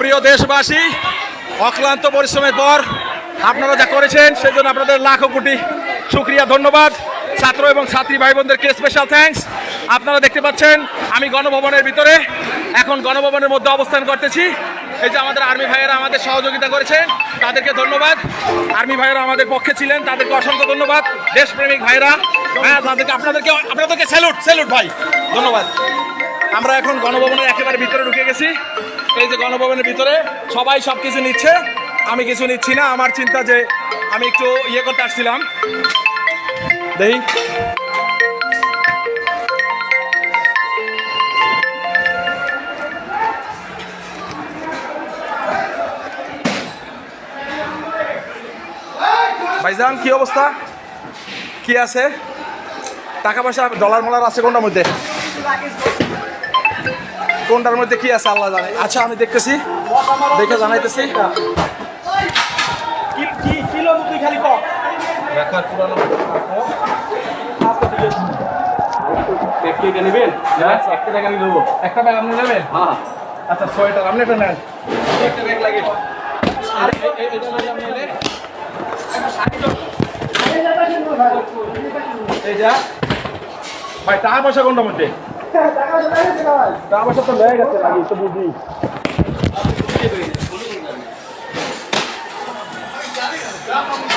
প্রিয় দেশবাসী, অক্লান্ত পরিশ্রমের পর আপনারা যা করেছেন, সেজন্য আপনাদের লাখো কোটি শুক্রিয়া, ধন্যবাদ। ছাত্র এবং ছাত্রী ভাই বোনদেরকে স্পেশাল থ্যাঙ্কস আপনারা দেখতে পাচ্ছেন, আমি গণভবনের ভিতরে এখন গণভবনের মধ্যে অবস্থান করতেছি। এই যে আমাদের আর্মি ভাইয়েরা আমাদের সহযোগিতা করেছেন, তাদেরকে ধন্যবাদ। আর্মি ভাইয়েরা আমাদের পক্ষে ছিলেন, তাদেরকে অসংখ্য ধন্যবাদ। দেশপ্রেমিক ভাইরা হ্যাঁ তাদেরকে, আপনাদেরকে আপনাদেরকে স্যালুট স্যালুট ভাই, ধন্যবাদ। আমরা এখন গণভবনের একেবারে ভিতরে ঢুকে গেছি। এই যে গণভবনের ভিতরে সবাই সব কিছু নিচ্ছে। আমি কিছু নিচ্ছি না, আমার চিন্তা যে আমি একটু ইয়ে করতে আসছিলাম। দেখি। ভাইজান, কি অবস্থা? কি আছে? টাকা পয়সা ডলার মলার আছে কোনটার মধ্যে? কোনটার মধ্যে কি আছে আল্লাহ জানে। আচ্ছা আমি দেখতেছি। দেখে জানাইতেছি। কি কি কিলো তুই খালি কম রেকর্ড পুরানো। একটা নেবেন? একটা টাকা আমি দেবো একটা ব্যাগ আপনি নেবেন? হ্যাঁ। আচ্ছা ছয়টা আপনি একটা নেন। একটা ব্যাগ লাগে। আর এটা আপনি নেন এই যা ভাই টাকা পয়সা কোনটার মধ্যে? টাকা পয়সা তো লয়ে গেছে আগে তো বুঝি। আমি